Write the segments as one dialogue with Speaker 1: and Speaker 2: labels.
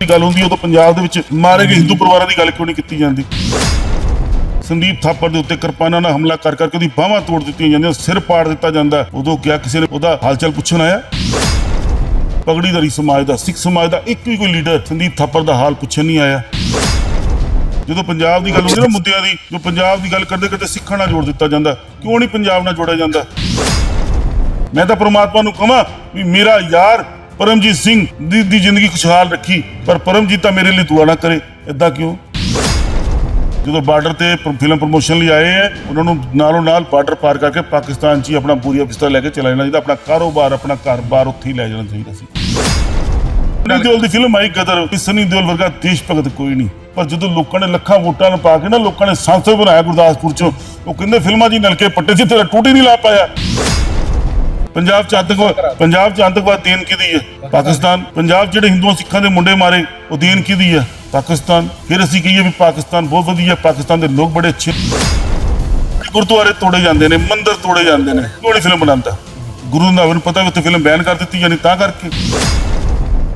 Speaker 1: ਦੀ ਗੱਲ ਹੁੰਦੀ, ਉਦੋਂ ਪੰਜਾਬ ਦੇ ਵਿੱਚ ਮਾਰੇ ਗਏ ਹਿੰਦੂ ਪਰਿਵਾਰਾਂ ਦੀ ਗੱਲ ਕਿਉਂ ਨਹੀਂ ਕੀਤੀ ਜਾਂਦੀ? ਸੰਦੀਪ ਥਾਪਰ ਦੇ ਉੱਤੇ ਕਿਰਪਾਨਾਂ ਨਾਲ ਹਮਲਾ ਕਰ ਕਰਕੇ ਉਹਦੀ ਬਾਹਾਂ ਤੋੜ ਦਿੱਤੀਆਂ ਜਾਂਦੀਆਂ, ਸਿਰ ਪਾੜ ਦਿੱਤਾ ਜਾਂਦਾ। ਉਦੋਂ ਕਿਹਾ ਕਿਸੇ ਨੇ, ਉਹਦਾ ਹਾਲਚਲ ਪੁੱਛਣ ਆਇਆ। ਪਗੜੀਧਰੀ ਸਮਾਜ ਦਾ, ਸਿੱਖ ਸਮਾਜ ਦਾ ਇੱਕ ਵੀ ਕੋਈ ਲੀਡਰ ਸੰਦੀਪ ਥਾਪਰ ਦਾ ਹਾਲ ਪੁੱਛਣ ਨਹੀਂ ਆਇਆ। ਜਦੋਂ ਪੰਜਾਬ ਦੀ ਗੱਲ ਹੁੰਦੀ ਨਾ ਮੁੱਦਿਆਂ ਦੀ ਜੋ ਪੰਜਾਬ ਦੀ ਗੱਲ ਕਰਦੇ ਕਰਦੇ ਸਿੱਖਾਂ ਨਾਲ ਜੋੜ ਦਿੱਤਾ ਜਾਂਦਾ, ਕਿਉਂ ਨਹੀਂ ਪੰਜਾਬ ਨਾਲ ਜੋੜਿਆ ਜਾਂਦਾ? ਮੈਂ ਤਾਂ ਪ੍ਰਮਾਤਮਾ ਨੂੰ ਕਹਾਂ ਵੀ ਮੇਰਾ ਯਾਰ ਪਰਮਜੀਤ ਸਿੰਘ ਦੀ, ਦੀ ਜ਼ਿੰਦਗੀ ਖੁਸ਼ਹਾਲ ਰੱਖੀ ਪਰ ਪਰਮਜੀਤ ਤਾਂ ਮੇਰੇ ਲਈ ਦੁਆ ਨਾ ਕਰੇ। ਇਦਾਂ ਕਿਉਂ? ਜਦੋਂ ਬਾਰਡਰ ਤੇ ਫਿਲਮ ਪ੍ਰਮੋਸ਼ਨ ਲਈ ਆਏ ਹੈ ਉਹਨਾਂ ਨੂੰ ਨਾਲੋਂ ਨਾਲ ਬਾਰਡਰ ਪਾਰ ਕਰਕੇ ਪਾਕਿਸਤਾਨ 'ਚ ਹੀ ਆਪਣਾ ਪੂਰੀ ਪਿਸਤੌਲ ਲੈ ਕੇ ਚਲਾ ਜਾਣਾ ਚਾਹੀਦਾ। ਆਪਣਾ ਕਾਰੋਬਾਰ ਆਪਣਾ ਘਰ-ਬਾਰ ਉੱਥੇ ਹੀ ਲੈ ਜਾਣਾ ਚਾਹੀਦਾ ਸੀ। ਸਨੀ ਦਿਓਲ ਦੀ ਫਿਲਮ ਆਈ ਗਦਰ ਵੀ ਸਨੀ ਦਿਓਲ ਵਰਗਾ ਦੇਸ਼ ਭਗਤ ਕੋਈ ਨਹੀਂ। ਪਰ ਜਦੋਂ ਲੋਕਾਂ ਨੇ ਲੱਖਾਂ ਵੋਟਾਂ ਨੂੰ ਪਾ ਕੇ ਨਾ ਲੋਕਾਂ ਨੇ ਸੰਸਦ ਬਣਾਇਆ ਗੁਰਦਾਸਪੁਰ ਚੋਂ ਉਹ ਕਹਿੰਦੇ ਫਿਲਮਾਂ 'ਚ ਨਲਕੇ ਪੱਟੇ ਸੀ ਤੇਰਾ ਟੂਟੀ ਨਹੀਂ ਲਾ ਪਾਇਆ। ਪੰਜਾਬ 'ਚ ਆਤੰਕਵਾਦ ਪੰਜਾਬ 'ਚ ਆਤੰਕਵਾਦ ਦੇਣ ਕਿਹਦੀ ਹੈ? ਪਾਕਿਸਤਾਨ। ਪੰਜਾਬ ਜਿਹੜੇ ਹਿੰਦੂਆਂ ਸਿੱਖਾਂ ਦੇ ਮੁੰਡੇ ਮਾਰੇ ਉਹ ਦੇਣ ਕਿਹਦੀ ਹੈ? ਪਾਕਿਸਤਾਨ। ਫਿਰ ਅਸੀਂ ਕਹੀਏ ਵੀ ਪਾਕਿਸਤਾਨ ਬਹੁਤ ਵਧੀਆ ਪਾਕਿਸਤਾਨ ਦੇ ਲੋਕ ਬੜੇ ਅੱਛੇ। ਗੁਰਦੁਆਰੇ ਤੋੜੇ ਜਾਂਦੇ ਨੇ ਮੰਦਿਰ ਤੋੜੇ ਜਾਂਦੇ ਨੇ। ਨਹੀਂ ਫਿਲਮ ਬਣਾਉਂਦਾ? ਗੁਰੂ ਰੰਧਾਵੇ ਨੂੰ ਪਤਾ ਵੀ ਉੱਥੇ ਫਿਲਮ ਬੈਨ ਕਰ ਦਿੱਤੀ ਜਾਣੀ ਤਾਂ ਕਰਕੇ।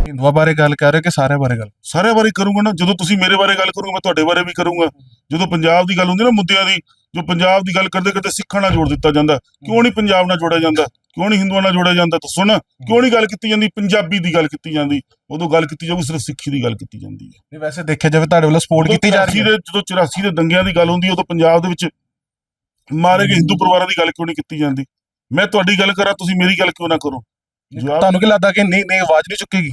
Speaker 2: ਹਿੰਦੂਆਂ ਬਾਰੇ ਗੱਲ ਕਰ ਰਹੇ ਕਿ ਸਾਰਿਆਂ ਬਾਰੇ ਗੱਲ?
Speaker 1: ਸਾਰਿਆਂ ਬਾਰੇ ਕਰੂੰਗਾ ਨਾ। ਜਦੋਂ ਤੁਸੀਂ ਮੇਰੇ ਬਾਰੇ ਗੱਲ ਕਰੋਗੇ ਮੈਂ ਤੁਹਾਡੇ ਬਾਰੇ ਵੀ ਕਰੂੰਗਾ। ਜਦੋਂ ਪੰਜਾਬ ਦੀ ਗੱਲ ਹੁੰਦੀ ਨਾ ਮੁੱਦਿਆਂ ਦੀ ਜੋ ਪੰਜਾਬ ਦੀ ਗੱਲ ਕਰਦੇ ਕਰਦੇ ਸਿੱਖਾਂ ਨਾਲ ਜੋੜ ਦਿੱਤਾ ਜਾਂਦਾ। ਕਿਉਂ ਨਹੀਂ ਪੰਜਾਬ ਨਾਲ ਜੋੜਿਆ ਜਾਂਦਾ? ਕਿਉਂ ਨਹੀਂ ਹਿੰਦੂਆਂ ਨਾਲ ਜੋੜਿਆ ਜਾਂਦਾ? ਤਾਂ ਸੁਣ ਕਿਉਂ ਨਹੀਂ ਗੱਲ ਕੀਤੀ ਜਾਂਦੀ? ਪੰਜਾਬੀ ਦੀ ਗੱਲ ਕੀਤੀ ਜਾਂਦੀ। ਉਦੋਂ ਗੱਲ ਕੀਤੀ ਜਾਊਗੀ ਸਿਰਫ ਸਿੱਖੀ ਦੀ ਗੱਲ ਕੀਤੀ ਜਾਂਦੀ ਹੈ।
Speaker 2: ਨਹੀਂ ਵੈਸੇ ਦੇਖਿਆ ਜਾਵੇ ਤੁਹਾਡੇ ਵੱਲੋਂ ਸਪੋਰਟ ਕੀਤੀ ਜਾ ਰਹੀ
Speaker 1: 84
Speaker 2: ਹੈ
Speaker 1: ਜਦੋਂ 84 ਦੇ ਦੰਗਿਆਂ ਦੀ ਗੱਲ ਹੁੰਦੀ ਉਦੋਂ ਪੰਜਾਬ ਦੇ ਵਿੱਚ ਮਾਰੇ ਗਏ ਹਿੰਦੂ ਪਰਿਵਾਰਾਂ ਦੀ ਗੱਲ ਕਿਉਂ ਨਹੀਂ ਕੀਤੀ ਜਾਂਦੀ? ਮੈਂ ਤੁਹਾਡੀ ਗੱਲ ਕਰਾਂ ਤੁਸੀਂ ਮੇਰੀ ਗੱਲ ਕਿਉਂ ਨਾ ਕਰੋ?
Speaker 2: ਤੁਹਾਨੂੰ ਕੀ ਲੱਗਦਾ ਕਿ ਨਹੀਂ ਨਹੀਂ ਆਵਾਜ਼ ਨਹੀਂ ਚੁੱਕੇਗੀ?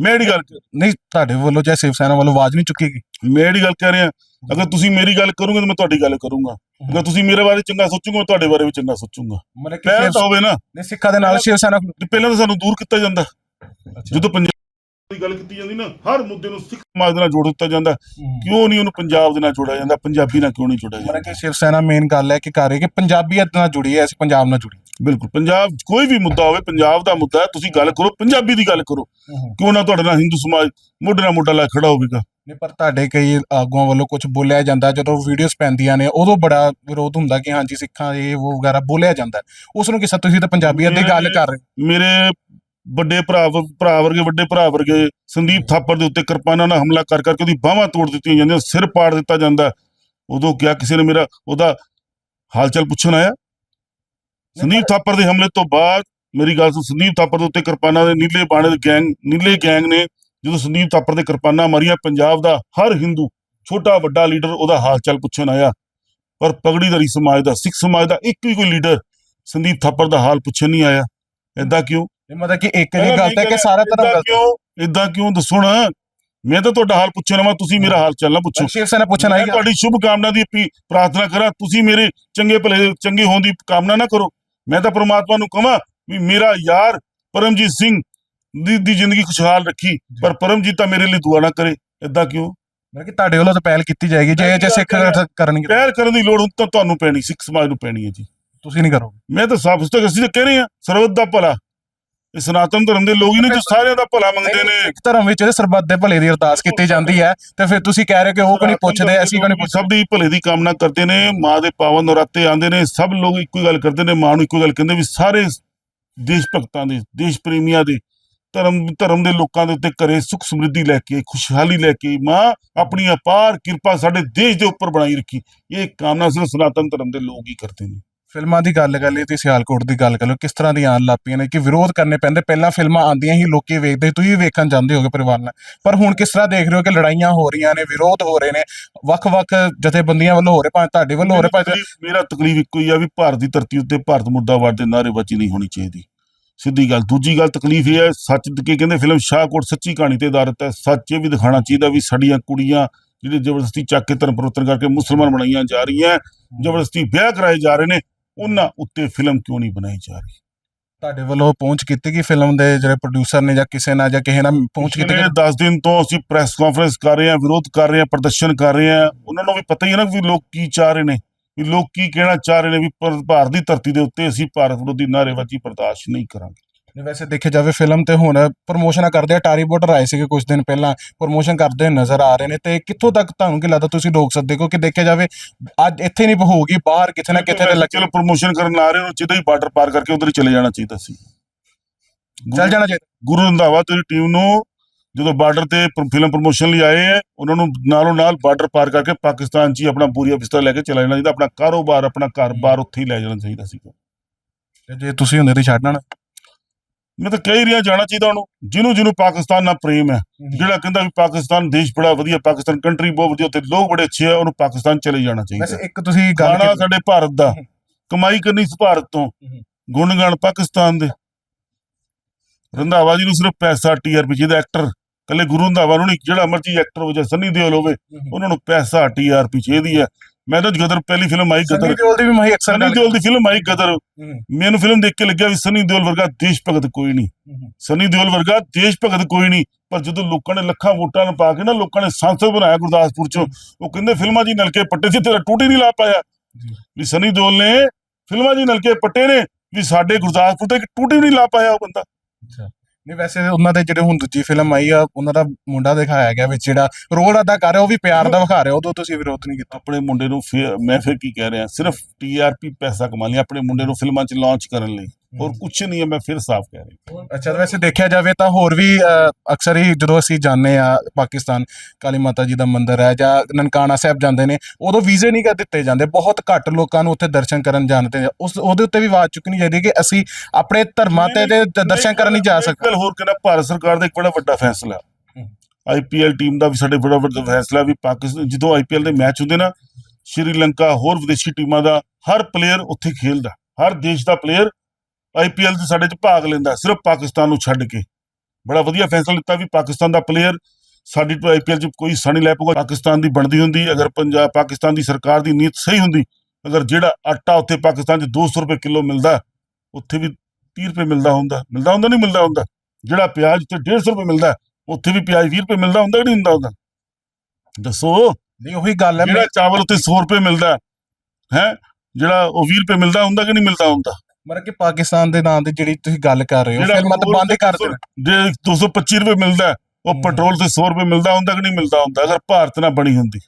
Speaker 1: ਮੈਂ ਜਿਹੜੀ ਗੱਲ
Speaker 2: ਨਹੀਂ ਤੁਹਾਡੇ ਵੱਲੋਂ ਜਾਂ ਸ਼ਿਵ ਸੈਨਾ ਵੱਲੋਂ ਆਵਾਜ਼ ਨਹੀਂ ਚੁੱਕੇਗੀ?
Speaker 1: ਮੈਂ ਜਿਹੜੀ ਗੱਲ ਕਹਿ ਰਿਹਾ ਅਗਰ ਤੁਸੀਂ ਮੇਰੀ ਗੱਲ ਕਰੋਗੇ ਤਾਂ ਮੈਂ ਤੁਹਾਡੀ ਗੱਲ ਕਰੂੰਗਾ। ਅਗਰ ਤੁਸੀਂ ਮੇਰੇ ਬਾਰੇ ਚੰਗਾ ਸੋਚੋਗੇ ਮੈਂ ਤੁਹਾਡੇ ਬਾਰੇ ਵੀ ਚੰਗਾ ਸੋਚੂਗਾ।
Speaker 2: ਮਤਲਬ ਕਿ
Speaker 1: ਪਹਿਲ ਤਾਂ ਹੋਵੇ ਨਾ।
Speaker 2: ਨਹੀਂ ਸਿੱਖਾਂ ਦੇ ਨਾਲ ਸ਼ਿਵ ਸੈਨਾ
Speaker 1: ਪਹਿਲਾਂ ਤਾਂ ਸਾਨੂੰ ਦੂਰ ਕੀਤਾ ਜਾਂਦਾ। ਜਦੋਂ ਪੰਜਾਬ ਦੀ ਗੱਲ ਕੀਤੀ ਜਾਂਦੀ ਨਾ ਹਰ ਮੁੱਦੇ ਨੂੰ ਸਿੱਖ ਸਮਾਜ ਨਾਲ ਜੋੜ ਦਿੱਤਾ ਜਾਂਦਾ। ਕਿਉਂ ਨਹੀਂ ਉਹਨੂੰ ਪੰਜਾਬ ਦੇ ਨਾਲ ਜੋੜਿਆ ਜਾਂਦਾ? ਪੰਜਾਬੀ ਨਾਲ ਕਿਉਂ ਨਹੀਂ ਜੋੜਿਆ
Speaker 2: ਮਤਲਬ
Speaker 1: ਜਾਂਦਾ
Speaker 2: ਕਿ ਸ਼ਿਵ ਸੈਨਾ ਮੇਨ ਗੱਲ ਹੈ ਕਿ ਕਰ ਰਹੀ ਕਿ ਪੰਜਾਬੀਅਤ ਨਾਲ ਜੁੜੀ ਹੈ ਅਸੀਂ ਪੰਜਾਬ ਨਾਲ ਜੁੜੀ
Speaker 1: ਬਿਲਕੁਲ। ਪੰਜਾਬ ਕੋਈ ਵੀ ਮੁੱਦਾ ਹੋਵੇ ਪੰਜਾਬ ਦਾ ਮੁੱਦਾ ਹੈ ਤੁਸੀਂ ਗੱਲ ਕਰੋ ਪੰਜਾਬੀ ਦੀ ਗੱਲ ਕਰੋ। ਕਿਉਂ ਨਾ ਤੁਹਾਡੇ ਨਾਲ ਹਿੰਦੂ ਸਮਾਜ ਮੋਢੇ ਨਾਲ ਮੋਢਾ ਲਾ ਖੜਾ ਹੋਵੇਗਾ?
Speaker 2: ਨਹੀਂ ਪਰ ਤੁਹਾਡੇ ਕਈ ਆਗੂਆਂ ਵੱਲੋਂ ਕੁਝ ਬੋਲਿਆ ਜਾਂਦਾ ਜਦੋਂ ਵੀਡੀਓਜ਼ ਪੈਂਦੀਆਂ ਨੇ ਉਦੋਂ ਬੜਾ ਵਿਰੋਧ ਹੁੰਦਾ ਕਿ ਹਾਂਜੀ ਸਿੱਖਾਂ ਇਹ ਉਹ ਵਗੈਰਾ ਬੋਲਿਆ ਜਾਂਦਾ। ਉਸ ਨੂੰ ਕਿਸਾ ਤੁਸੀਂ ਤਾਂ ਪੰਜਾਬੀਅਤ ਦੀ ਗੱਲ ਕਰ ਰਹੇ।
Speaker 1: ਮੇਰੇ ਵੱਡੇ ਭਰਾ ਭਰਾ ਵਰਗੇ ਵੱਡੇ ਭਰਾ ਵਰਗੇ ਸੰਦੀਪ ਥਾਪਰ ਦੇ ਉੱਤੇ ਕਿਰਪਾਨਾਂ ਨਾਲ ਹਮਲਾ ਕਰ ਕਰਕੇ ਉਹਦੀ ਬਾਹਾਂ ਤੋੜ ਦਿੱਤੀਆਂ ਜਾਂਦੀਆਂ ਸਿਰ ਪਾੜ ਦਿੱਤਾ ਜਾਂਦਾ। ਉਦੋਂ ਕਿਹਾ ਕਿਸੇ ਨੇ ਮੇਰਾ ਉਹਦਾ ਹਾਲਚਲ ਪੁੱਛਣ ਆਇਆ। ਸੰਦੀਪ ਥਾਪਰ ਦੇ ਹਮਲੇ ਤੋਂ ਬਾਅਦ ਮੇਰੀ ਗੱਲ ਸੁਣ ਸੰਦੀਪ ਥਾਪਰ ਦੇ ਉੱਤੇ ਕਿਰਪਾਨਾਂ ਦੇ ਨੀਲੇ ਬਾਣੇ ਦੇ ਗੈਂਗ ਨੀਲੇ ਗੈਂਗ ਨੇ ਜਦੋਂ ਸੰਦੀਪ ਥਾਪਰ ਦੇ ਕਿਰਪਾਨਾਂ ਮਾਰੀਆਂ ਪੰਜਾਬ ਦਾ ਹਰ ਹਿੰਦੂ ਛੋਟਾ ਵੱਡਾ ਲੀਡਰ ਉਹਦਾ ਹਾਲਚਲ ਪੁੱਛਣ ਆਇਆ। ਪਰ ਪਗੜੀਧਰੀ ਸਮਾਜ ਦਾ ਸਿੱਖ ਸਮਾਜ ਦਾ ਇੱਕ ਵੀ ਕੋਈ ਲੀਡਰ ਸੰਦੀਪ ਥਾਪਰ ਦਾ ਹਾਲ ਪੁੱਛਣ ਨਹੀਂ ਆਇਆ। ਏਦਾਂ ਕਿਉਂ?
Speaker 2: ਇਹ ਮਤਲਬ ਕਿ ਇੱਕ ਦੀ ਗੱਲ ਹੈ ਕਿ ਸਾਰਾ ਤਰ੍ਹਾਂ
Speaker 1: ਏਦਾਂ
Speaker 2: ਗਲਤ
Speaker 1: ਕਿਉਂ? ਇਦਾਂ ਕਿਉਂ? ਦੱਸੋ ਨਾ। ਮੈਂ ਤਾਂ ਤੁਹਾਡਾ ਹਾਲ ਪੁੱਛਣਾ ਵਾ ਤੁਸੀਂ ਮੇਰਾ ਹਾਲ ਚਾਲ ਨਾ ਪੁੱਛੋ।
Speaker 2: ਸ਼ਿਵ ਸੈਨਾ ਪੁੱਛਣ ਆਈ
Speaker 1: ਤੁਹਾਡੀ ਸ਼ੁਭ ਕਾਮਨਾ ਦੀ ਪ੍ਰਾਰਥਨਾ ਕਰਾਂ ਤੁਸੀਂ ਮੇਰੇ ਚੰਗੇ ਭਲੇ ਚੰਗੇ ਹੋਣ ਦੀ ਕਾਮਨਾ ਨਾ ਕਰੋ। ਮੈਂ ਤਾਂ ਪ੍ਰਮਾਤਮਾ ਨੂੰ ਕਹਾਂ ਵੀ ਮੇਰਾ ਯਾਰ ਪਰਮਜੀਤ ਸਿੰਘ ਦੀ, ਦੀ ਜ਼ਿੰਦਗੀ ਖੁਸ਼ਹਾਲ ਰੱਖੀ ਪਰ ਪਰਮਜੀਤ ਤਾਂ ਮੇਰੇ ਲਈ ਦੁਆ ਨਾ ਕਰੇ ਇਦਾਂ ਕਿਉਂ?
Speaker 2: ਮਤਲਬ ਕਿ ਤੁਹਾਡੇ ਵੱਲੋਂ ਤਾਂ ਪਹਿਲ ਕੀਤੀ ਜਾਏਗੀ ਜੇ ਜੇ ਸਿੱਖ ਕਰਨਗੇ
Speaker 1: ਪਹਿਲ ਕਰਨ ਦੀ ਲੋੜ ਹੁਣ ਤਾਂ ਤੁਹਾਨੂੰ ਪੈਣੀ ਸਿੱਖ ਸਮਾਜ ਨੂੰ ਪੈਣੀ ਹੈ ਜੀ।
Speaker 2: ਤੁਸੀਂ ਨਹੀਂ ਕਰੋਗੇ।
Speaker 1: ਮੈਂ ਤਾਂ ਸਾਫ਼ ਸੁਥਰਾ ਅਸੀਂ ਤਾਂ ਕਹਿ ਰਹੇ ਹਾਂ ਸਰਬੱਤ ਦਾ ਭਲਾ। ਇਹ ਸਨਾਤਨ ਧਰਮ ਦੇ ਲੋਕ ਹੀ ਨੇ ਜੋ ਸਾਰਿਆਂ ਦਾ ਭਲਾ ਮੰਗਦੇ ਨੇ।
Speaker 2: ਸਿੱਖ ਧਰਮ ਵਿੱਚ ਸਰਬੱਤ ਦੇ ਭਲੇ ਦੀ ਅਰਦਾਸ ਕੀਤੀ ਜਾਂਦੀ ਹੈ ਤੇ ਫਿਰ ਤੁਸੀਂ ਕਹਿ ਰਹੇ ਕਿ ਉਹ ਕੋਈ ਪੁੱਛਦੇ ਅਸੀਂ ਕੋਈ ਪੁੱਛਦੇ?
Speaker 1: ਸਭ ਦੀ ਭਲੇ ਦੀ ਕਾਮਨਾ ਕਰਦੇ ਨੇ ਮਾਂ ਦੇ ਪਾਵਨ ਨਰਾਤੇ ਆਉਂਦੇ ਨੇ ਸਭ ਲੋਕ ਇੱਕੋ ਹੀ ਗੱਲ ਕਰਦੇ ਨੇ ਮਾਂ ਨੂੰ ਇੱਕੋ ਗੱਲ ਕਹਿੰਦੇ ਵੀ ਸਾਰੇ ਦੇਸ਼ ਭਗਤਾਂ ਦੇ ਦੇਸ਼ ਪ੍ਰੇਮੀਆਂ ਦੇ ਧਰਮ ਧਰਮ ਦੇ ਲੋਕਾਂ ਦੇ ਉੱਤੇ ਘਰੇ ਸੁਖ ਸਮਰਿੱਧੀ ਲੈ ਕੇ ਖੁਸ਼ਹਾਲੀ ਲੈ ਕੇ ਮਾਂ ਆਪਣੀ ਅਪਾਰ ਕਿਰਪਾ ਸਾਡੇ ਦੇਸ਼ ਦੇ ਉੱਪਰ ਬਣਾਈ ਰੱਖੀ। ਇਹ ਕਾਮਨਾ ਸਿਰਫ ਸਨਾਤਨ ਧਰਮ ਦੇ ਲੋਕ ਹੀ ਕਰਦੇ ਨੇ।
Speaker 2: ਫਿਲਮਾਂ ਦੀ ਗੱਲ ਕਰ ਲਈ ਤੇ ਸਿਆਲਕੋਟ ਦੀ ਗੱਲ ਕਰ ਲਓ ਕਿਸ ਤਰ੍ਹਾਂ ਦੀਆਂ ਪਈਆਂ ਨੇ ਕਿ ਵਿਰੋਧ ਕਰਨੇ ਪੈਂਦੇ? ਪਹਿਲਾਂ ਫਿਲਮਾਂ ਆਉਂਦੀਆਂ ਹੀ ਲੋਕੀ ਵੇਖਦੇ ਤੁਸੀਂ ਵੀ ਵੇਖਣ ਜਾਂਦੇ ਹੋਗੇ ਪਰਿਵਾਰ ਨਾਲ। ਪਰ ਹੁਣ ਕਿਸ ਤਰ੍ਹਾਂ ਦੇਖ ਰਹੇ ਹੋ ਕਿ ਲੜਾਈਆਂ ਹੋ ਰਹੀਆਂ ਨੇ ਵਿਰੋਧ ਹੋ ਰਹੇ ਨੇ? ਵੱਖ-ਵੱਖ ਜਥੇਬੰਦੀਆਂ ਵੱਲੋਂ ਹੋ ਰਹੇ ਭਾਵੇਂ ਤੁਹਾਡੇ ਵੱਲੋਂ ਹੋ ਰਹੇ ਭਾਵੇਂ
Speaker 1: ਮੇਰਾ ਤਕਲੀਫ ਇੱਕੋ ਹੀ ਆ ਵੀ ਭਾਰਤ ਦੀ ਧਰਤੀ ਉੱਤੇ ਭਾਰਤ ਮੁਰਦਾਬਾਦ ਦੇ ਨਾਅਰੇਬਾਜ਼ੀ ਨਹੀਂ ਹੋਣੀ ਚਾਹੀਦੀ। ਸਿੱਧੀ ਗੱਲ। ਦੂਜੀ ਗੱਲ ਤਕਲੀਫ ਇਹ ਹੈ ਸੱਚ ਕੀ ਕਹਿੰਦੇ ਫਿਲਮ ਸ਼ਾਹਕੋਟ ਸੱਚੀ ਕਹਾਣੀ ਤੇ ਆਧਾਰਿਤ ਹੈ। ਸੱਚ ਇਹ ਵੀ ਦਿਖਾਉਣਾ ਚਾਹੀਦਾ ਵੀ ਸਾਡੀਆਂ ਕੁੜੀਆਂ ਜਿਹੜੇ ਜ਼ਬਰਦਸਤੀ ਚੱਕ ਕੇ ਧਰਮ ਪਰਿਵਰਤਨ ਕਰਕੇ ਮੁਸਲਮਾਨ ਬਣਾਈਆਂ ਜਾ ਰਹੀਆਂ ਜ਼ਬਰਦਸਤੀ ਵਿਆਹ ਕਰਾਏ ਜਾ ਰਹੇ ਨੇ ਉਹਨਾਂ ਉੱਤੇ ਫਿਲਮ ਕਿਉਂ ਨਹੀਂ ਬਣਾਈ ਜਾ ਰਹੀ?
Speaker 2: ਤੁਹਾਡੇ ਵੱਲੋਂ ਪਹੁੰਚ ਕੀਤੀ ਗਈ ਫਿਲਮ ਦੇ ਜਿਹੜੇ ਪ੍ਰੋਡਿਊਸਰ ਨੇ ਜਾਂ ਕਿਸੇ ਨਾਲ ਜਾਂ ਕਿਸੇ ਨਾਲ ਪਹੁੰਚ ਕੀਤੀ ਗਈ?
Speaker 1: 10 ਦਿਨ ਤੋਂ ਅਸੀਂ ਪ੍ਰੈਸ ਕਾਨਫਰੰਸ ਕਰ ਰਹੇ ਹਾਂ ਵਿਰੋਧ ਕਰ ਰਹੇ ਹਾਂ ਪ੍ਰਦਰਸ਼ਨ ਕਰ ਰਹੇ ਹਾਂ। ਉਹਨਾਂ ਨੂੰ ਵੀ ਪਤਾ ਹੀ ਹੈ ਨਾ ਵੀ ਲੋਕ ਕੀ ਚਾਹ ਰਹੇ ਨੇ। ਵੀ ਲੋਕ ਕੀ ਕਹਿਣਾ ਚਾਹ ਰਹੇ ਨੇ ਵੀ ਭਾਰਤ ਦੀ ਧਰਤੀ ਦੇ ਉੱਤੇ ਅਸੀਂ ਭਾਰਤ ਵਿਰੋਧੀ ਨਾਅਰੇਬਾਜ਼ੀ ਬਰਦਾਸ਼ਤ ਨਹੀਂ ਕਰਾਂਗੇ।
Speaker 2: ਨਹੀਂ, ਵੈਸੇ ਦੇਖਿਆ ਜਾਵੇ ਫਿਲਮ ਤੇ ਹੁਣ ਪ੍ਰੋਮੋਸ਼ਨ ਕਰਦੇ ਆ। ਟਾਰੀ ਬਾਰਡਰ ਆਏ ਸੀਗੇ ਕੁਝ ਦਿਨ ਪਹਿਲਾਂ ਪ੍ਰੋਮੋਸ਼ਨ ਕਰਦੇ ਨਜ਼ਰ ਆ ਰਹੇ ਨੇ। ਤੇ ਕਿੱਥੋਂ ਤੱਕ ਤੁਹਾਨੂੰ ਕੀ ਲੱਗਦਾ ਤੁਸੀਂ ਰੋਕ ਸਕਦੇ ਹੋ? ਕਿ ਦੇਖਿਆ ਜਾਵੇ ਅੱਜ ਇੱਥੇ ਨਹੀਂ ਹੋਊਗੀ ਬਾਹਰ ਕਿਥੇ ਨਾ ਕਿਥੇ ਤੇ ਲੱਗ
Speaker 1: ਚਲੋ ਪ੍ਰੋਮੋਸ਼ਨ ਕਰਨ ਆ ਰਹੇ ਹੋ ਸਿੱਧਾ ਹੀ ਬਾਰਡਰ ਪਾਰ ਕਰਕੇ ਉਧਰ ਹੀ ਚਲੇ ਜਾਣਾ ਚਾਹੀਦਾ ਸੀ।
Speaker 2: ਚੱਲ ਜਾਣਾ ਚਾਹੀਦਾ।
Speaker 1: ਗੁਰੂ ਰੰਧਾਵਾ ਤੇਰੀ ਟੀਮ ਨੂੰ ਜਦੋਂ ਬਾਰਡਰ ਤੇ ਫਿਲਮ ਪ੍ਰੋਮੋਸ਼ਨ ਲਈ ਆਏ ਹੈ ਉਹਨਾਂ ਨੂੰ ਨਾਲੋਂ ਨਾਲ ਬਾਰਡਰ ਪਾਰ ਕਰਕੇ ਪਾਕਿਸਤਾਨ 'ਚ ਹੀ ਆਪਣਾ ਬੂਰੀਆ ਬਿਸਤਰਾ ਲੈ ਕੇ ਚਲਾ ਜਾਣਾ ਚਾਹੀਦਾ ਆਪਣਾ ਕਾਰੋਬਾਰ ਆਪਣਾ ਘਰ-ਬਾਰ ਉੱਥੇ ਹੀ ਲੈ ਜਾਣਾ ਚਾਹੀਦਾ ਸੀ
Speaker 2: ਤੇ ਜੇ ਤੁਸੀਂ ਹੁੰਦੇ ਤੇ ਛੱਡਣਾ
Speaker 1: ਮੈਂ ਤਾਂ ਕਹਿ ਰਿਹਾ ਜਾਣਾ ਚਾਹੀਦਾ ਉਹਨੂੰ ਜਿਹਨੂੰ ਜਿਹਨੂੰ ਪਾਕਿਸਤਾਨ ਨਾਲ ਪ੍ਰੇਮ ਹੈ ਜਿਹੜਾ ਕਹਿੰਦਾ ਵੀ ਪਾਕਿਸਤਾਨ ਦੇਸ਼ ਬੜਾ ਵਧੀਆ ਪਾਕਿਸਤਾਨ ਕੰਟਰੀ ਬਹੁਤ ਵਧੀਆ ਤੇ ਲੋਕ ਬੜੇ ਅੱਛੇ ਆ ਉਹਨੂੰ ਪਾਕਿਸਤਾਨ ਚਲੇ ਜਾਣਾ ਚਾਹੀਦਾ।
Speaker 2: ਵੈਸੇ ਇੱਕ ਤੁਸੀਂ ਗੱਲ
Speaker 1: ਸਾਡੇ ਭਾਰਤ ਦਾ। ਕਮਾਈ ਕਰਨੀ ਸੀ ਭਾਰਤ ਤੋਂ
Speaker 2: ਹਮ।
Speaker 1: ਗੁਣਗਾਨ ਪਾਕਿਸਤਾਨ ਦੇ। ਰੰਧਾਵਾ ਜੀ ਨੂੰ ਸਿਰਫ ਪੈਸਾ ਟੀਆਰਪੀ ਜਿਹਦਾ ਐਕਟਰ ਕੱਲੇ ਗੁਰੂ ਰੰਧਾਵਾ ਨੂੰ ਨਹੀਂ ਜਿਹੜਾ ਮਰਜ਼ੀ ਐਕਟਰ ਹੋ ਜਾ ਸਨੀ ਦਿਓਲ ਹੋਵੇ ਉਹਨਾਂ ਨੂੰ ਪੈਸਾ ਟੀਆਰਪੀ ਚਾਹੀਦੀ ਹੈ। ਮੈਂ ਤਾਂ ਗਦਰ ਪਹਿਲੀ ਫਿਲਮ ਆਈ
Speaker 2: ਸਨੀ
Speaker 1: ਗਦਰ।
Speaker 2: ਦਿਓਲ ਦੀ ਵੀ ਮੈਂ ਅਕਸਰ
Speaker 1: ਸਨੀ ਦਿਓਲ ਦੀ ਫਿਲਮ ਆਈ ਗਦਰ। ਮੈਨੂੰ ਫਿਲਮ ਦੇਖ ਕੇ ਲੱਗਿਆ ਵੀ ਸਨੀ ਦਿਓਲ ਵਰਗਾ ਦੇਸ਼ ਭਗਤ ਕੋਈ ਨਹੀਂ। ਸਨੀ ਦਿਓਲ ਵਰਗਾ ਦੇਸ਼ ਭਗਤ ਕੋਈ ਨਹੀਂ। ਪਰ ਜਦੋਂ ਲੋਕਾਂ ਨੇ ਲੱਖਾਂ ਵੋਟਾਂ ਨੂੰ ਪਾ ਕੇ ਨਾ ਲੋਕਾਂ ਨੇ ਸੰਸਦ ਬਣਾਇਆ ਗੁਰਦਾਸਪੁਰ ਚੋਂ ਉਹ ਕਹਿੰਦੇ ਫਿਲਮਾਂ ਜੀ ਨਲਕੇ ਪੱਟੇ ਸੀ ਤੇਰਾ ਟੂਟੀ ਨਹੀਂ ਲਾ ਪਾਇਆ। ਵੀ ਸਨੀ ਦਿਓਲ ਨੇ ਫਿਲਮਾਂ ਜੀ ਨਲਕੇ ਪੱਟੇ ਨੇ ਵੀ ਸਾਡੇ ਗੁਰਦਾਸਪੁਰ ਤੇ ਇੱਕ ਟੂਟੀ ਨਹੀਂ ਲਾ ਪਾਇਆ ਉਹ ਬੰਦਾ।
Speaker 2: ਅੱਛਾ। ਨਹੀਂ, ਵੈਸੇ ਉਹਨਾਂ ਦੇ ਜਿਹੜੇ ਹੁਣ ਦੂਜੀ ਫਿਲਮ ਆਈ ਆ, ਉਹਨਾਂ ਦਾ ਮੁੰਡਾ ਦਿਖਾਇਆ ਗਿਆ ਵਿੱਚ ਜਿਹੜਾ ਰੋਲ ਅਦਾ ਕਰ ਰਿਹਾ, ਉਹ ਵੀ ਪਿਆਰ ਦਾ ਵਿਖਾ ਰਿਹਾ, ਉਦੋਂ ਤੁਸੀਂ ਵਿਰੋਧ ਨਹੀਂ ਕੀਤਾ।
Speaker 1: ਆਪਣੇ ਮੁੰਡੇ ਨੂੰ ਫਿਰ, ਮੈਂ ਫਿਰ ਕੀ ਕਹਿ ਰਿਹਾ, ਸਿਰਫ ਟੀਆਰਪੀ ਪੈਸਾ ਕਮਾ ਲਿਆ ਆਪਣੇ ਮੁੰਡੇ ਨੂੰ ਫਿਲਮਾਂ 'ਚ ਲਾਂਚ ਕਰਨ ਲਈ। ਹੋਰ ਕੁਝ ਨਹੀਂ ਹੈ ਮੈਂ ਫਿਰ ਸਾਫ਼ ਕਹਿ ਰਿਹਾ।
Speaker 2: ਅੱਛਾ ਵੈਸੇ ਦੇਖਿਆ ਜਾਵੇ ਤਾਂ ਹੋਰ ਵੀ ਅ, ਅਕਸਰ ਹੀ ਜਦੋਂ ਅਸੀਂ ਜਾਂਦੇ ਆ ਪਾਕਿਸਤਾਨ ਕਾਲੀ ਮਾਤਾ ਜੀ ਦਾ ਮੰਦਿਰ ਹੈ ਜਾਂ ਨਨਕਾਣਾ ਸਾਹਿਬ ਜਾਂਦੇ ਨੇ ਉਦੋਂ ਵੀਜ਼ੇ ਨਹੀਂ ਕਰ ਦਿੱਤੇ ਜਾਂਦੇ ਬਹੁਤ ਘੱਟ ਲੋਕਾਂ ਨੂੰ ਉੱਥੇ ਦਰਸ਼ਨ ਕਰਨ ਜਾਂਦੇ ਨੇ। ਉਸ ਉਹਦੇ ਉੱਤੇ ਵੀ ਆਵਾਜ਼ ਚੁੱਕਣੀ ਚਾਹੀਦੀ ਹੈ ਕਿ ਅਸੀਂ ਆਪਣੇ ਧਰਮਾਂ ਤੇ ਦੇ ਦਰਸ਼ਨ ਕਰਨ ਨਹੀਂ ਜਾ ਸਕਦੇ।
Speaker 1: ਗੱਲ ਹੋਰ ਕਹਿੰਦਾ ਭਾਰਤ ਸਰਕਾਰ ਦਾ ਇੱਕ ਬੜਾ ਵੱਡਾ ਫੈਸਲਾ।
Speaker 2: ਹਮ।
Speaker 1: ਆਈਪੀਐਲ ਟੀਮ ਦਾ ਵੀ ਸਾਡੇ ਬੜਾ ਵੱਡਾ ਫੈਸਲਾ ਵੀ ਪਾਕਿਸਤਾਨ ਜਦੋਂ ਆਈਪੀਐਲ ਦੇ ਮੈਚ ਹੁੰਦੇ ਨਾ ਸ਼੍ਰੀਲੰਕਾ ਹੋਰ ਵਿਦੇਸ਼ੀ ਟੀਮਾਂ ਦਾ ਹਰ ਪਲੇਅਰ ਉੱਥੇ ਖੇਲਦਾ ਹਰ ਦੇਸ਼ ਦਾ ਪਲੇਅਰ ਆਈਪੀਐਲ 'ਚ ਸਾਡੇ 'ਚ ਭਾਗ ਲੈਂਦਾ ਸਿਰਫ ਪਾਕਿਸਤਾਨ ਨੂੰ ਛੱਡ ਕੇ। ਬੜਾ ਵਧੀਆ ਫੈਸਲਾ ਲਿੱਤਾ ਵੀ ਪਾਕਿਸਤਾਨ ਦਾ ਪਲੇਅਰ ਸਾਡੀ ਤੋਂ ਆਈਪੀਐਲ 'ਚ ਕੋਈ ਹਿੱਸਾ ਨਹੀਂ ਲੈ ਪਊਗਾ। ਪਾਕਿਸਤਾਨ ਦੀ ਬਣਦੀ ਹੁੰਦੀ ਅਗਰ ਪੰਜਾਬ ਪਾਕਿਸਤਾਨ ਦੀ ਸਰਕਾਰ ਦੀ ਨੀਤ ਸਹੀ ਹੁੰਦੀ ਅਗਰ ਜਿਹੜਾ ਆਟਾ ਉੱਥੇ ਪਾਕਿਸਤਾਨ 'ਚ 200 ਰੁਪਏ ਕਿਲੋ ਮਿਲਦਾ ਉੱਥੇ ਵੀ 30 ਰੁਪਏ ਮਿਲਦਾ ਹੁੰਦਾ। ਮਿਲਦਾ ਹੁੰਦਾ ਨਹੀਂ ਮਿਲਦਾ ਹੁੰਦਾ। ਜਿਹੜਾ ਪਿਆਜ਼ ਤੇ 150 ਰੁਪਏ ਮਿਲਦਾ ਉੱਥੇ ਵੀ ਪਿਆਜ਼ 20 ਰੁਪਏ ਮਿਲਦਾ ਹੁੰਦਾ ਕਿ ਨਹੀਂ ਹੁੰਦਾ ਹੁੰਦਾ? ਦੱਸੋ।
Speaker 2: ਨਹੀਂ ਉਹੀ ਗੱਲ ਹੈ
Speaker 1: ਜਿਹੜਾ ਚਾਵਲ ਉੱਤੇ 100 ਰੁਪਏ ਮਿਲਦਾ ਹੈ? ਜਿਹੜਾ ਉਹ 20 ਰੁਪਏ ਮਿਲਦਾ ਹੁੰਦਾ ਕਿ ਨਹੀਂ ਮਿਲਦਾ ਹੁੰਦਾ?
Speaker 2: ਮਤਲਬ ਕਿ ਪਾਕਿਸਤਾਨ ਦੇ ਨਾਂ ਤੇ ਜਿਹੜੀ ਤੁਸੀਂ ਗੱਲ ਕਰ ਰਹੇ ਹੋ
Speaker 1: ਜਿਹੜਾ
Speaker 2: ਫਿਲਮਾਂ ਤਾਂ ਬੰਦ ਕਰ ਦੇਣ।
Speaker 1: ਜੇ 225 ਰੁਪਏ ਮਿਲਦਾ ਹੈ, ਉਹ। ਪੈਟਰੋਲ ਤੇ 100 ਰੁਪਏ ਮਿਲਦਾ ਹੁੰਦਾ ਕਿ ਨਹੀਂ ਮਿਲਦਾ ਹੁੰਦਾ ਅਗਰ ਭਾਰਤ ਨਾਲ ਬਣੀ ਹੁੰਦੀ।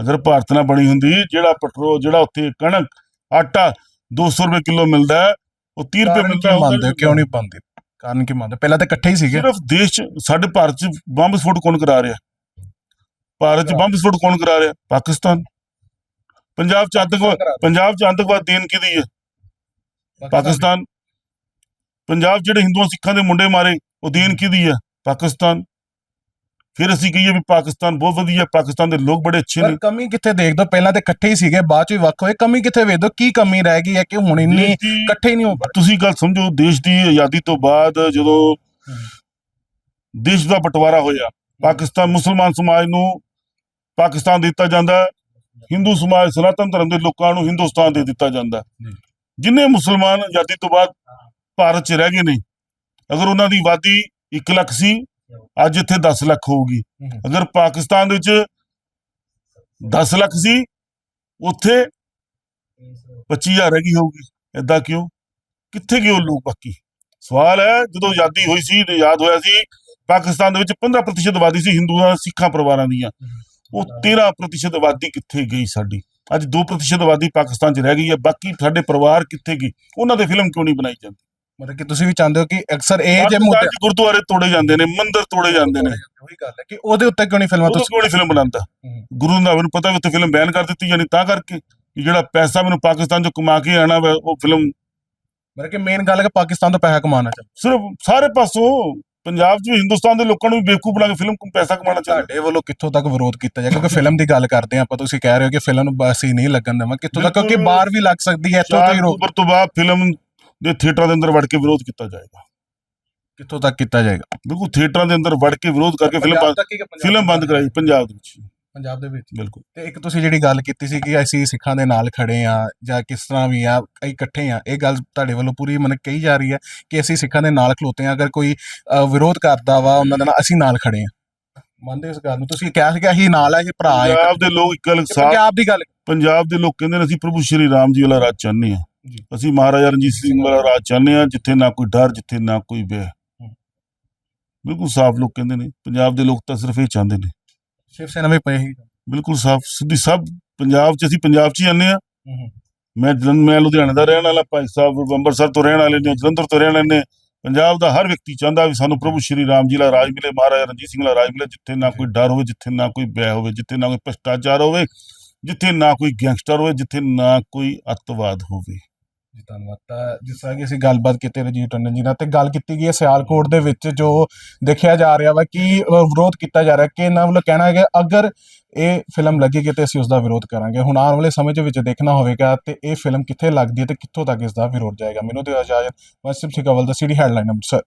Speaker 1: ਅਗਰ ਭਾਰਤ ਨਾਲ ਬਣੀ ਹੁੰਦੀ ਜਿਹੜਾ ਪੈਟਰੋਲ ਜਿਹੜਾ ਉੱਥੇ ਕਣਕ ਆਟਾ 200 ਰੁਪਏ ਕਿਲੋ ਮਿਲਦਾ ਹੈ, ਉਹ 30 ਰੁਪਏ
Speaker 2: ਕਾਰਨ
Speaker 1: ਮਿਲਦਾ
Speaker 2: ਕੀ
Speaker 1: ਹੁੰਦਾ
Speaker 2: ਮੰਨਦੇ ਹੋ? ਕਿਉਂ ਨਹੀਂ ਬੰਦੇ? ਕਾਰਨ ਕੀ ਮੰਨਦੇ? ਪਹਿਲਾਂ ਤਾਂ ਇਕੱਠੇ ਹੀ ਸੀਗੇ।
Speaker 1: ਸਿਰਫ ਦੇਸ਼ 'ਚ ਸਾਡੇ ਭਾਰਤ 'ਚ ਬੰਬ ਵਿਸਫੋਟ ਕੌਣ ਕਰਾ ਰਿਹਾ? ਭਾਰਤ 'ਚ ਬੰਬ ਵਿਸਫੋਟ ਕੌਣ ਕਰਾ ਰਿਹਾ? ਪਾਕਿਸਤਾਨ। ਪੰਜਾਬ 'ਚ ਆਤੰਕਵਾਦ ਪੰਜਾਬ 'ਚ ਆਤੰਕਵਾਦ ਦੇਣ ਕਿਹਦੀ ਹੈ? ਪਾਕਿਸਤਾਨ ਪੰਜਾਬ ਜਿਹੜੇ ਹਿੰਦੂਆਂ ਸਿੱਖਾਂ ਦੇ ਮੁੰਡੇ ਮਾਰੇ ਉਹ ਦੇਣ ਕਿਹਦੀ ਹੈ ਪਾਕਿਸਤਾਨ। ਫਿਰ ਅਸੀਂ ਕਹੀਏ ਵੀ ਪਾਕਿਸਤਾਨ ਬਹੁਤ ਵਧੀਆ ਪਾਕਿਸਤਾਨ ਦੇ ਲੋਕ ਬੜੇ ਅੱਛੇ ਨੇ।
Speaker 2: ਕਮੀ ਕਿੱਥੇ ਦੇਖ ਦੋ? ਪਹਿਲਾਂ ਤਾਂ ਇਕੱਠੇ ਹੀ ਸੀਗੇ ਬਾਅਦ ਚ ਵੀ ਵੱਖ ਹੋਏ। ਕਮੀ ਕਿੱਥੇ ਵੇਖ ਦੋ? ਕੀ ਕਮੀ ਰਹਿ ਗਈ ਹੈ ਕਿ ਹੁਣ ਇੰਨੀ ਇਕੱਠੇ ਨਹੀਂ ਹੋ ਪਾ
Speaker 1: ਤੁਸੀਂ ਗੱਲ ਸਮਝੋ ਦੇਸ਼ ਦੀ ਆਜ਼ਾਦੀ ਤੋਂ ਬਾਅਦ ਜਦੋਂ ਦੇਸ਼ ਦਾ ਬਟਵਾਰਾ ਹੋਇਆ ਪਾਕਿਸਤਾਨ ਮੁਸਲਮਾਨ ਸਮਾਜ ਨੂੰ ਪਾਕਿਸਤਾਨ ਦਿੱਤਾ ਜਾਂਦਾ ਹਿੰਦੂ ਸਮਾਜ ਸਨਾਤਨ ਧਰਮ ਦੇ ਲੋਕਾਂ ਨੂੰ ਹਿੰਦੁਸਤਾਨ ਦੇ ਦਿੱਤਾ ਜਾਂਦਾ। ਜਿੰਨੇ ਮੁਸਲਮਾਨ ਆਜ਼ਾਦੀ ਤੋਂ ਬਾਅਦ ਭਾਰਤ 'ਚ ਰਹਿ ਗਏ ਨੇ ਅਗਰ ਉਹਨਾਂ ਦੀ ਆਬਾਦੀ 1 ਲੱਖ ਸੀ ਅੱਜ ਇੱਥੇ 10 ਲੱਖ ਹੋਊਗੀ। ਅਗਰ ਪਾਕਿਸਤਾਨ ਦੇ ਵਿੱਚ 10 ਲੱਖ ਸੀ ਉੱਥੇ 25000 ਰਹਿ ਗਈ ਹੋਊਗੀ। ਐਦਾਂ ਕਿਉਂ? ਕਿੱਥੇ ਗਏ ਉਹ ਲੋਕ ਬਾਕੀ? ਸਵਾਲ ਹੈ ਜਦੋਂ ਆਜ਼ਾਦੀ ਹੋਈ ਸੀ ਤੇ ਯਾਦ ਹੋਇਆ ਸੀ ਪਾਕਿਸਤਾਨ ਦੇ ਵਿੱਚ 15% ਆਬਾਦੀ ਸੀ ਹਿੰਦੂਆਂ ਸਿੱਖਾਂ ਪਰਿਵਾਰਾਂ ਦੀਆਂ। ਉਹ 13% ਆਬਾਦੀ ਕਿੱਥੇ ਗਈ ਸਾਡੀ? ਅੱਜ 2% ਆਬਾਦੀ ਪਾਕਿਸਤਾਨ 'ਚ ਰਹਿ ਗਈ ਹੈ ਬਾਕੀ ਸਾਡੇ ਪਰਿਵਾਰ ਕਿੱਥੇ ਗਏ ਉਹਨਾਂ ਦੇ ਫਿਲਮ ਕਿਉਂ ਨਹੀਂ ਬਣਾਈ ਜਾਂਦੀ?
Speaker 2: ਮਤਲਬ ਕਿ ਤੁਸੀਂ ਵੀ ਚਾਹੁੰਦੇ ਹੋ ਕਿ ਅਕਸਰ ਇਹ ਜੇ ਮੁੱਦੇ
Speaker 1: ਗੁਰਦੁਆਰੇ ਤੋੜੇ ਜਾਂਦੇ ਨੇ ਮੰਦਿਰ ਤੋੜੇ ਜਾਂਦੇ ਨੇ।
Speaker 2: ਉਹੀ ਗੱਲ ਹੈ ਕਿ ਉਹਦੇ ਉੱਤੇ ਕਿਉਂ ਨਹੀਂ ਫਿਲਮਾਂ ਤੁਸੀਂ
Speaker 1: ਕਿਉਂ ਨਹੀਂ ਫਿਲਮ ਬਣਾਉਂਦਾ। ਗੁਰੂ ਨਾਨਕ ਨੂੰ ਪਤਾ ਵੀ ਉੱਥੇ ਫਿਲਮ ਬੈਨ ਕਰ ਦਿੱਤੀ ਜਾਣੀ ਤਾਂ ਕਰਕੇ ਕਿ ਜਿਹੜਾ ਪੈਸਾ ਮੈਨੂੰ ਪਾਕਿਸਤਾਨ 'ਚੋਂ ਕਮਾ ਕੇ ਆਣਾ ਵਾ ਉਹ ਫਿਲਮ
Speaker 2: ਮਤਲਬ ਕਿ ਮੇਨ ਗੱਲ ਹੈ ਕਿ ਪਾਕਿਸਤਾਨ ਤੋਂ ਪੈਸਾ ਕਮਾਉਣਾ ਚਾਹੀਦਾ।
Speaker 1: ਸਿਰਫ ਸਾਰੇ ਪਾਸੋਂ ਪੰਜਾਬ 'ਚ ਵੀ ਹਿੰਦੁਸਤਾਨ ਦੇ ਲੋਕਾਂ ਨੂੰ ਵੀ ਬੇਵਕੂਫ ਬਣਾ ਕੇ ਫਿਲਮ ਪੈਸਾ ਕਮਾਉਣਾ ਚਾਹੁੰਦਾ।
Speaker 2: ਤੁਹਾਡੇ ਵੱਲੋਂ ਕਿੱਥੋਂ ਤੱਕ ਵਿਰੋਧ ਕੀਤਾ ਜਾਏ ਕਿਉਂਕਿ ਫਿਲਮ ਦੀ ਗੱਲ ਕਰਦੇ ਹਾਂ ਆਪਾਂ ਤੁਸੀਂ ਕਹਿ ਰਹੇ ਹੋ ਕਿ ਫਿਲਮ ਨੂੰ ਬਸ ਹੀ ਨਹੀਂ ਲੱਗਣ ਦੇਵਾਂ ਕਿੱਥੋਂ ਤੱਕ? ਕਿਉਂਕਿ। ਬਾਹਰ ਵੀ ਲੱਗ ਸਕਦੀ ਹੈ ਇੱਥੋਂ
Speaker 1: 4
Speaker 2: ਤੋਂ ਹੀ ਰੋਕ
Speaker 1: ਅਕਤੂਬਰ ਤੋਂ ਬਾਅਦ ਫਿਲਮ ਦੇ ਥੀਏਟਰਾਂ ਦੇ ਅੰਦਰ ਵੜ ਕੇ ਵਿਰੋਧ ਕੀਤਾ ਜਾਏਗਾ।
Speaker 2: ਕਿੱਥੋਂ ਤੱਕ ਕੀਤਾ ਜਾਏਗਾ?
Speaker 1: ਬਿਲਕੁਲ ਥੀਏਟਰਾਂ ਦੇ ਅੰਦਰ ਵੜ ਕੇ ਵਿਰੋਧ ਕਰਕੇ ਫਿਲਮ
Speaker 2: ਪੰਜਾਬ
Speaker 1: ਬੰਦ
Speaker 2: ਤੱਕ ਹੀ ਕਿ ਪੰਜਾਬ
Speaker 1: ਫਿਲਮ ਬੰਦ ਕਰਾਈ ਪੰਜਾਬ ਦੇ ਵਿੱਚ।
Speaker 2: ਪੰਜਾਬ ਦੇ ਵਿੱਚ।
Speaker 1: ਬਿਲਕੁਲ।
Speaker 2: ਤੇ ਇੱਕ ਤੁਸੀਂ ਜਿਹੜੀ ਗੱਲ ਕੀਤੀ ਸੀ ਕਿ ਅਸੀਂ ਸਿੱਖਾਂ ਦੇ ਨਾਲ ਖੜੇ ਆ ਜਾਂ ਕਿਸ ਤਰ੍ਹਾਂ ਵੀ ਆ ਇਕੱਠੇ ਆ ਇਹ ਗੱਲ ਤੁਹਾਡੇ ਵੱਲੋਂ ਪੂਰੀ ਮਨ ਕਹੀ ਜਾ ਰਹੀ ਹੈ ਕਿ ਅਸੀਂ ਸਿੱਖਾਂ ਦੇ ਨਾਲ ਖਲੋਤੇ ਆ ਅਗਰ ਕੋਈ ਵਿਰੋਧ ਕਰਦਾ ਵਾ ਉਹਨਾਂ ਦੇ ਨਾਲ ਅਸੀਂ ਨਾਲ ਖੜੇ ਆ ਮੰਨਦੇ ਇਸ ਗੱਲ ਨੂੰ? ਤੁਸੀਂ ਕਿਹਾ ਸੀ ਕਿ ਅਸੀਂ ਨਾਲ ਆ ਇਹ ਭਰਾ ਆ
Speaker 1: ਪੰਜਾਬ ਦੇ ਲੋਕ ਇੱਕ ਗੱਲ ਸਾਫ਼
Speaker 2: ਪੰਜਾਬ ਦੀ ਗੱਲ
Speaker 1: ਪੰਜਾਬ ਦੇ ਲੋਕ ਕਹਿੰਦੇ ਨੇ ਅਸੀਂ ਪ੍ਰਭੂ ਸ਼੍ਰੀ ਰਾਮ ਜੀ ਵਾਲਾ ਰਾਜ ਚਾਹੁੰਦੇ
Speaker 2: ਜੀ।
Speaker 1: ਅਸੀਂ ਮਹਾਰਾਜਾ ਰਣਜੀਤ ਸਿੰਘ ਵਾਲਾ ਰਾਜ ਚਾਹੁੰਦੇ ਹਾਂ ਜਿੱਥੇ ਨਾ ਕੋਈ ਡਰ ਜਿੱਥੇ ਨਾ ਕੋਈ ਬੈ। ਬਿਲਕੁਲ ਸਾਫ਼ ਲੋਕ ਕਹਿੰਦੇ ਨੇ। ਪੰਜਾਬ ਦੇ ਲੋਕ ਤਾਂ ਸਿਰਫ ਇਹ ਚਾਹੁੰਦੇ ਨੇ
Speaker 2: ਸ਼ਿਵ ਸੈਨਾ ਵੀ ਪਈ ਹੀ
Speaker 1: ਬਿਲਕੁਲ ਸਾਫ਼ ਸਿੱਧੀ ਸਭ ਪੰਜਾਬ 'ਚ ਅਸੀਂ ਪੰਜਾਬ 'ਚ ਹੀ ਜਾਂਦੇ ਹਾਂ। ਮੈਂ ਜਲੰਧਰ ਮੈਂ ਲੁਧਿਆਣੇ ਦਾ ਰਹਿਣ ਵਾਲਾ ਭਾਈ ਸਾਹਿਬ ਅੰਮ੍ਰਿਤਸਰ ਤੋਂ ਰਹਿਣ ਵਾਲੇ ਨੇ ਜਲੰਧਰ ਤੋਂ ਰਹਿਣ ਵਾਲੇ ਨੇ। ਪੰਜਾਬ ਦਾ ਹਰ ਵਿਅਕਤੀ ਚਾਹੁੰਦਾ ਵੀ ਸਾਨੂੰ ਪ੍ਰਭੂ ਸ਼੍ਰੀ ਰਾਮ ਜੀ ਦਾ ਰਾਜ ਮਿਲੇ ਮਹਾਰਾਜਾ ਰਣਜੀਤ ਸਿੰਘ ਦਾ ਰਾਜ ਮਿਲੇ ਜਿੱਥੇ ਨਾ ਕੋਈ ਡਰ ਹੋਵੇ ਜਿੱਥੇ ਨਾ ਕੋਈ ਬੈ ਹੋਵੇ ਜਿੱਥੇ ਨਾ ਕੋਈ ਭ੍ਰਿਸ਼ਟਾਚਾਰ ਹੋਵੇ ਜਿੱਥੇ ਨਾ ਕੋਈ ਗੈਂਗਸਟਰ ਹੋਵੇ ਜਿੱਥੇ ਨਾ ਕੋਈ ਅੱਤਵਾਦ ਹੋਵੇ।
Speaker 2: ਜੀ, ਧੰਨਵਾਦ। ਤਾਂ ਜਿਸ ਤਰ੍ਹਾਂ ਕਿ ਅਸੀਂ ਗੱਲਬਾਤ ਕੀਤੀ ਰਜੀਤ ਟੰਡਨ ਜੀ ਨਾਲ, ਤੇ ਗੱਲ ਕੀਤੀ ਗਈ ਹੈ ਸਿਆਲਕੋਟ ਦੇ ਵਿੱਚ ਜੋ ਦੇਖਿਆ ਜਾ ਰਿਹਾ ਵਾ ਕਿ ਵਿਰੋਧ ਕੀਤਾ ਜਾ ਰਿਹਾ ਕਿ ਇਹਨਾਂ ਵੱਲੋਂ ਕਹਿਣਾ ਹੈ ਕਿ ਅਗਰ ਇਹ ਫਿਲਮ ਲੱਗੇਗੀ ਤੇ ਅਸੀਂ ਉਸ ਦਾ ਵਿਰੋਧ ਕਰਾਂਗੇ। ਹੁਣ ਆਉਣ ਵਾਲੇ ਸਮੇਂ ਦੇ ਵਿੱਚ ਦੇਖਣਾ ਹੋਵੇਗਾ ਤੇ ਇਹ ਫਿਲਮ ਕਿੱਥੇ ਲੱਗਦੀ ਹੈ ਤੇ ਕਿੱਥੋਂ ਤੱਕ ਇਸ ਦਾ ਵਿਰੋਧ ਜਾਏਗਾ। ਮੈਨੂੰ ਤੇ ਇਜਾਜ਼ਤ ਵਸਿਫ ਸਿਕਵਲ ਦਾ ਸਿਟੀ ਹੈਡਲਾਈਨ, ਅੰਮ੍ਰਿਤਸਰ।